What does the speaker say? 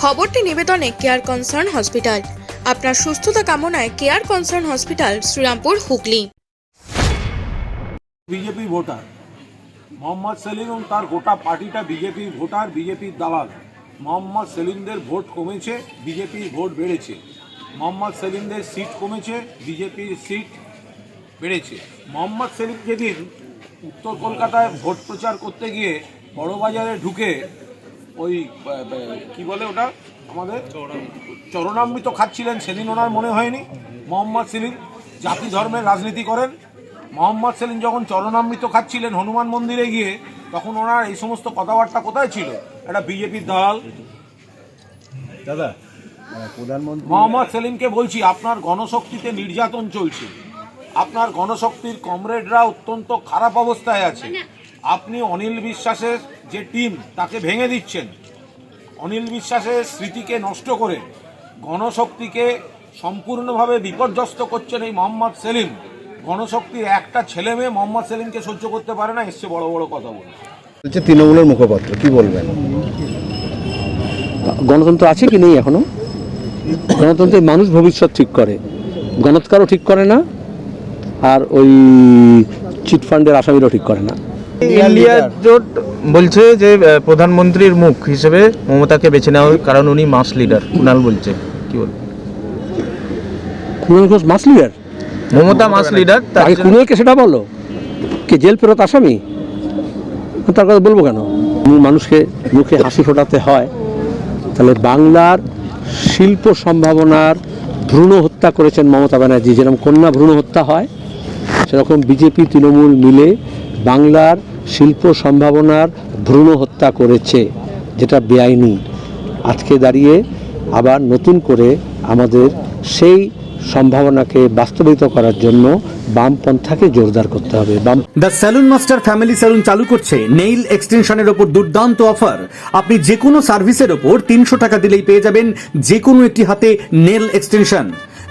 খবরটি নিবেদনে care concern hospital আপনার সুস্থতা কামনায় care concern hospital Srirampur, Hooghly. BJP voter, Mohammad Selim এবং তার গোটা পার্টিটা বিজেপি ভোটার, বিজেপির দালাল। মোহাম্মদ সেলিমদের ভোট কমেছে, বিজেপির ভোট বেড়েছে। মোহাম্মদ সেলিমদের সিট কমেছে, বিজেপির সিট বেড়েছে। মোহাম্মদ সেলিম যেদিন উত্তর কলকাতায় ভোট প্রচার করতে গিয়ে বড়বাজারে ঢুকে ওই কি বলে ওটা? আমাদের চরণামৃত খাচ্ছিলেন সেদিন ওনার মনে হয়নি। মোহাম্মদ সেলিম জাতি ধর্মের রাজনীতি করেন। মোহাম্মদ সেলিম যখন চরণামৃত খাচ্ছিলেন হনুমান মন্দিরে গিয়ে তখন ওনার এই সমস্ত কথাবার্তা কোথায় ছিল? একটা বিজেপির দল। দাদা প্রধানমন্ত্রী মোহাম্মদ সেলিমকে বলছি আপনার গণশক্তিতে নির্যাতন চলছে। আপনার গণশক্তির কমরেডরা অত্যন্ত খারাপ অবস্থায় আছে। আপনি অনিল বিশ্বাসের যে টিম তাকে ভেঙে দিচ্ছেন। অনিল বিশ্বাসের স্মৃতিকে নষ্ট করে গণশক্তিকে সম্পূর্ণভাবে বিপর্যস্ত করছেন এই মোহাম্মদ সেলিম। গণশক্তির একটা ছেলে মেয়ে মোহাম্মদ সেলিমকে সহ্য করতে পারে না এসছে বড় বড় কথা বলে। হচ্ছে তৃণমূলের মুখপাত্র কি বলবেন? গণতন্ত্র আছে কি নেই এখনও? গণতন্ত্রে মানুষ ভবিষ্যৎ ঠিক করে। গণৎকারও ঠিক করে না আর ওই চিটফান্ডের আসামিরাও ঠিক করে না। ইন্ডিয়া জোট বলছে যে প্রধানমন্ত্রীর মুখ হিসেবে মমতাকে বেছে কারণ উনি মাস লিডার কুণাল বলছে। কি বল? Kunal Ghosh mass leader Mamata mass leader কুণালকে সেটা বলো। কে জেল ফেরত আসামি? তার কথা বলব কেন? মানুষকে মুখে হাসি ফোটাতে হয়। তাহলে বাংলার শিল্প সম্ভাবনার ভ্রূণ হত্যা করেছেন মমতা ব্যানার্জি। যেরকম কন্যা ভ্রূণ হত্যা হয় সেরকম বিজেপি তৃণমূল মিলে বাংলার শিল্প সম্ভাবনার ভ্রূণ হত্যা করেছে, যেটা বেআইনি। আজকে দাঁড়িয়ে আবার নতুন করে আমাদের সেই সম্ভাবনাকে বাস্তবায়িত করার জন্য বামপন্থাকে জোরদার করতে হবে। বাম the salon master family salon চালু করছে নেইল এক্সটেনশনের ওপর দুর্দান্ত অফার আপনি যে কোনো সার্ভিসের ওপর তিনশো টাকা দিলেই পেয়ে যাবেন যে কোনো একটি হাতে নেল এক্সটেনশন